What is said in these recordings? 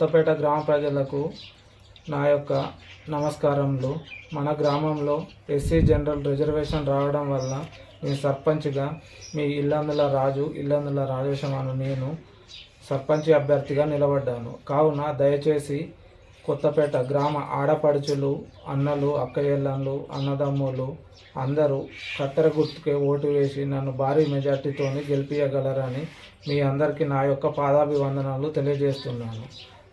కొత్తపేట గ్రామ ప్రజలకు నా యొక్క నమస్కారములు మన గ్రామంలో ఎస్సీ జనరల్ రిజర్వేషన్ రావడం వల్ల మీ సర్పంచ్గా మీ ఇల్లందుల రాజు ఇల్లందుల రాజేశం నేను సర్పంచ్ అభ్యర్థిగా నిలబడ్డాను. కావున దయచేసి కొత్తపేట గ్రామ ఆడపడుచులు అన్నలు అక్కయ్యళ్ళన్లు అన్నదమ్ములు అందరూ కత్తెర గుర్తుకే ఓటు వేసి నన్ను భారీ మెజార్టీతోని గెలిపించగలరని మీ అందరికీ నా యొక్క పాదాభివందనాలు తెలియజేస్తున్నాను.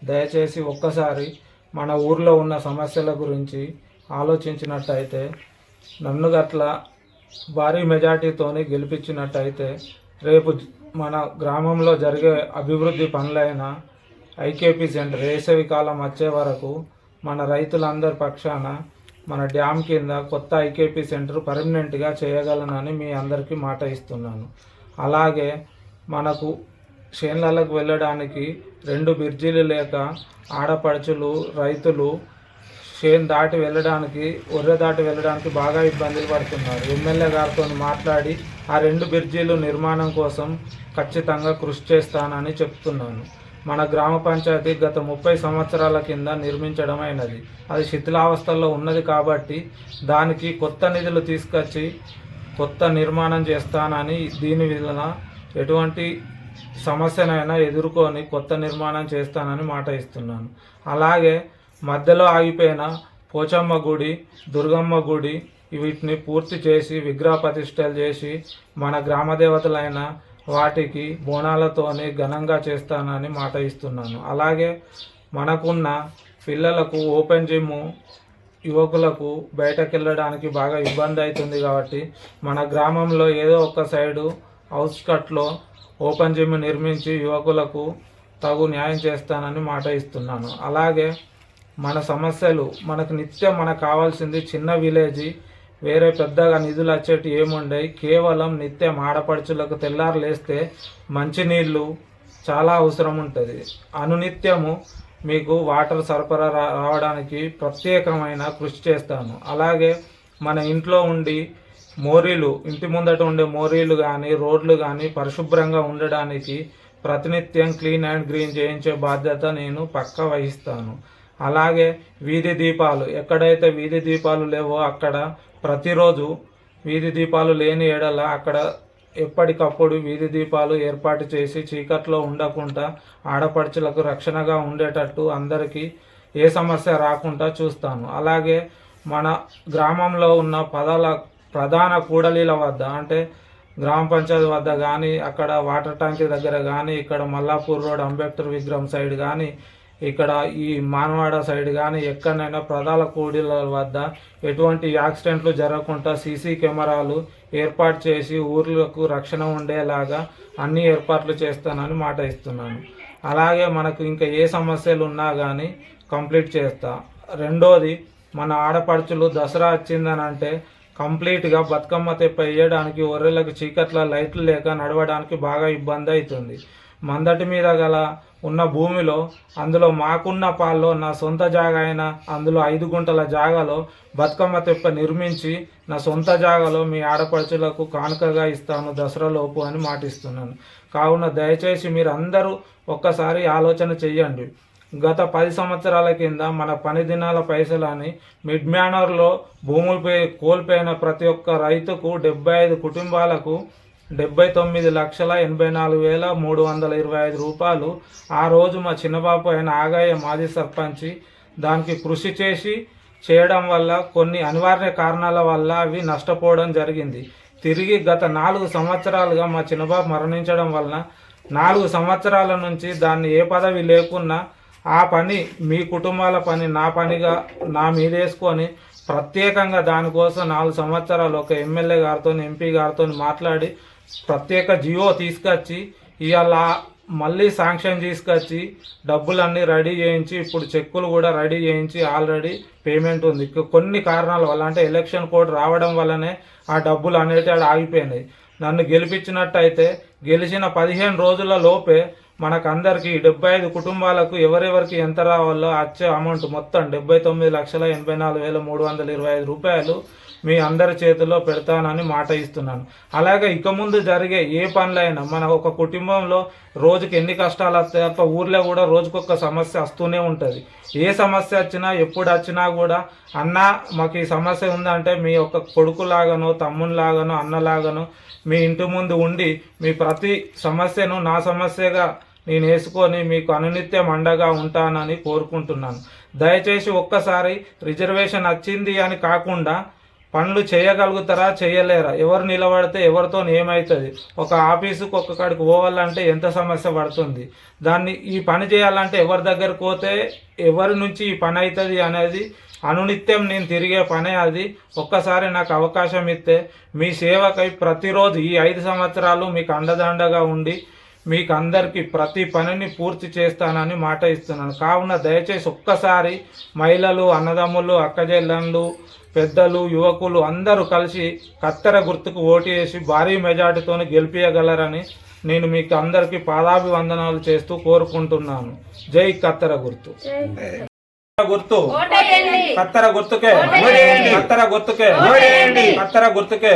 దయచేసి ఒక్కసారి మన ఊర్లో ఉన్న సమస్యల గురించి ఆలోచించినట్టయితే నన్ను గట్ల భారీ మెజార్టీతోని గెలిపించినట్టయితే రేపు మన గ్రామంలో జరిగే అభివృద్ధి పనులైన ఐకేపీ సెంటర్ వేసవి కాలం వచ్చే వరకు మన రైతులందరి పక్షాన మన డ్యామ్ కింద కొత్త ఐకేపీ సెంటర్ పర్మనెంట్గా చేయగలనని మీ అందరికీ మాట ఇస్తున్నాను. అలాగే మనకు చేన్లలకు వెళ్ళడానికి రెండు బ్రిడ్జిలు లేక ఆడపడుచులు రైతులు చేను దాటి వెళ్ళడానికి ఒర్రె దాటి వెళ్ళడానికి బాగా ఇబ్బందులు పడుతున్నారు. ఎమ్మెల్యే గారితో మాట్లాడి ఆ రెండు బ్రిడ్జీలు నిర్మాణం కోసం ఖచ్చితంగా కృషి చేస్తానని చెప్తున్నాను. మన గ్రామ పంచాయతీ గత ముప్పై సంవత్సరాల కింద నిర్మించడమైనది. అది శిథిలావస్థల్లో ఉన్నది కాబట్టి దానికి కొత్త నిధులు తీసుకొచ్చి కొత్త నిర్మాణం చేస్తానని దీని వలన ఎటువంటి సమస్యనైనా ఎదుర్కొని కొత్త నిర్మాణం చేస్తానని మాట ఇస్తున్నాను. అలాగే మధ్యలో ఆగిపోయిన పోచమ్మ గుడి దుర్గమ్మ గుడి వీటిని పూర్తి చేసి విగ్రహ ప్రతిష్టలు చేసి మన గ్రామ దేవతలైన వాటికి బోనాలతోని ఘనంగా చేస్తానని మాట ఇస్తున్నాను. అలాగే మనకున్న పిల్లలకు ఓపెన్ జిమ్ యువకులకు బయటకు వెళ్ళడానికి బాగా ఇబ్బంది అవుతుంది కాబట్టి మన గ్రామంలో ఏదో ఒక సైడు అవుట్స్కట్లో ఓపెన్ జిమ్ నిర్మించి యువకులకు తగు న్యాయం చేస్తానని మాట ఇస్తున్నాను. అలాగే మన సమస్యలు మనకు నిత్యం మనకు కావాల్సింది చిన్న విలేజీ వేరే పెద్దగా నిధులు వచ్చేటి ఏముండయి కేవలం నిత్యం ఆడపడుచులకు తెల్లారు లేస్తే మంచినీళ్ళు చాలా అవసరం ఉంటుంది అనునిత్యము మీకు వాటర్ సరఫరా రావడానికి ప్రత్యేకమైన కృషి చేస్తాను. అలాగే మన ఇంట్లో ఉండి మోరీలు ఇంటి ముందట ఉండే మోరీలు కానీ రోడ్లు కానీ పరిశుభ్రంగా ఉండడానికి ప్రతినిత్యం క్లీన్ అండ్ గ్రీన్ చేయించే బాధ్యత నేను పక్క వహిస్తాను. అలాగే వీధి దీపాలు ఎక్కడైతే వీధి దీపాలు లేవో అక్కడ ప్రతిరోజు వీధి దీపాలు లేని ఎడల అక్కడ ఎప్పటికప్పుడు వీధి దీపాలు ఏర్పాటు చేసి చీకట్లో ఉండకుండా ఆడపడుచులకు రక్షణగా ఉండేటట్టు అందరికీ ఏ సమస్య రాకుండా చూస్తాను. అలాగే మన గ్రామంలో ఉన్న పదాల ప్రధాన కూడలీల వద్ద అంటే గ్రామ పంచాయతీ వద్ద కానీ అక్కడ వాటర్ ట్యాంక్ దగ్గర కానీ ఇక్కడ మల్లాపూర్ రోడ్ అంబేద్కర్ విగ్రహం సైడ్ కానీ ఇక్కడ ఈ మానవాడ సైడ్ కానీ ఎక్కడైనా ప్రధాన కూడీల వద్ద ఎటువంటి యాక్సిడెంట్లు జరగకుండా సీసీ కెమెరాలు ఏర్పాటు చేసి ఊర్లకు రక్షణ ఉండేలాగా అన్ని ఏర్పాట్లు చేస్తానని మాట ఇస్తున్నాను. అలాగే మనకు ఇంకా ఏ సమస్యలు ఉన్నా కానీ కంప్లీట్ చేస్తా. రెండోది మన ఆడపడుచులు దసరా వచ్చిందని అంటే కంప్లీట్గా బతుకమ్మ తెప్ప వేయడానికి ఒర్రెలకు చీకట్ల లైట్లు లేక నడవడానికి బాగా ఇబ్బంది అవుతుంది మందటి మీద గల ఉన్న భూమిలో అందులో మాకున్న పాల్లో నా సొంత జాగా అయిన అందులో ఐదు గుంటల జాగాలో బతుకమ్మ తెప్ప నిర్మించి నా సొంత జాగాలో మీ ఆడపడుచులకు కానుకగా ఇస్తాను దసరా లోపు అని మాటిస్తున్నాను. కావున దయచేసి మీరు అందరూ ఒక్కసారి ఆలోచన చెయ్యండి. గత పది సంవత్సరాల కింద మన పని దినాల పైసలని మిడ్ మ్యానర్లో భూములపై కోల్పోయిన ప్రతి ఒక్క రైతుకు డెబ్బై ఐదు కుటుంబాలకు డెబ్బై తొమ్మిది లక్షల ఎనభై నాలుగు వేల మూడు వందల ఇరవై ఐదు రూపాయలు ఆ రోజు మా చిన్నబాబు అయిన ఆగాయ మాజీ సర్పంచి దానికి కృషి చేసి చేయడం వల్ల కొన్ని అనివార్య కారణాల వల్ల అవి నష్టపోవడం జరిగింది. తిరిగి గత నాలుగు సంవత్సరాలుగా మా చిన్నబాబు మరణించడం వలన నాలుగు సంవత్సరాల నుంచి దాన్ని ఏ పదవి లేకున్నా ఆ పని మీ కుటుంబాల పని నా పనిగా నా మీదేసుకొని ప్రత్యేకంగా దానికోసం నాలుగు సంవత్సరాలు ఒక ఎమ్మెల్యే గారితో ఎంపీ గారితో మాట్లాడి ప్రత్యేక జియో తీసుకొచ్చి ఇవాళ మళ్ళీ శాంక్షన్ తీసుకొచ్చి డబ్బులన్నీ రెడీ చేయించి ఇప్పుడు చెక్కులు కూడా రెడీ చేయించి ఆల్రెడీ పేమెంట్ ఉంది. కొన్ని కారణాల వల్ల అంటే ఎలక్షన్ కోడ్ రావడం వల్లనే ఆ డబ్బులు అనేటివి ఆగిపోయినాయి. నన్ను గెలిపించినట్టయితే గెలిచిన పదిహేను రోజుల లోపే మనకందరికీ డెబ్బై ఐదు కుటుంబాలకు ఎవరెవరికి ఎంత రావాలో వచ్చే అమౌంట్ మొత్తం డెబ్బై తొమ్మిది లక్షల ఎనభై నాలుగు వేల మూడు వందల ఇరవై ఐదు రూపాయలు మీ అందరి చేతిలో పెడతానని మాట ఇస్తున్నాను. అలాగే ఇక ముందు జరిగే ఏ పనులైనా మన ఒక కుటుంబంలో రోజుకి ఎన్ని కష్టాలు వస్తాయి తప్ప ఊర్లో కూడా రోజుకొక సమస్య వస్తూనే ఉంటుంది. ఏ సమస్య వచ్చినా ఎప్పుడు వచ్చినా కూడా అన్న మాకు ఈ సమస్య ఉందంటే మీ యొక్క కొడుకులాగానో తమ్మునిలాగానో అన్నలాగానో మీ ఇంటి ముందు ఉండి మీ ప్రతి సమస్యను నా సమస్యగా నేను వేసుకొని మీకు అనునిత్యం అండగా ఉంటానని కోరుకుంటున్నాను. దయచేసి ఒక్కసారి రిజర్వేషన్ వచ్చింది అని కాకుండా పనులు చేయగలుగుతారా చేయలేరా? ఎవరు నిలబడితే ఎవరితో ఏమవుతుంది ఒక ఆఫీసుకు ఒక్క కాడికి పోవాలంటే ఎంత సమస్య పడుతుంది? దాన్ని ఈ పని చేయాలంటే ఎవరి దగ్గరకు పోతే ఎవరి నుంచి ఈ పని అవుతుంది అనేది అనునిత్యం నేను తిరిగే పనే అది. ఒక్కసారి నాకు అవకాశం ఇస్తే మీ సేవకై ప్రతిరోజు ఈ ఐదు సంవత్సరాలు మీకు అండదండగా ఉండి మీకు అందరికీ ప్రతి పనిని పూర్తి చేస్తానని మాట ఇస్తున్నాను. కావున దయచేసి ఒక్కసారి మహిళలు అన్నదమ్ములు అక్కజెల్లన్లు పెద్దలు యువకులు అందరూ కలిసి కత్తెర గుర్తుకు ఓటు వేసి భారీ మెజార్టీతో గెలిపించగలరని నేను మీకు అందరికీ పాదాభివందనాలు చేస్తూ కోరుకుంటున్నాను. జై కత్తెర గుర్తు. కత్తెర గుర్తు. కత్తెర గుర్తుకే. కత్తెర గుర్తుకే. కత్తెర గుర్తుకే.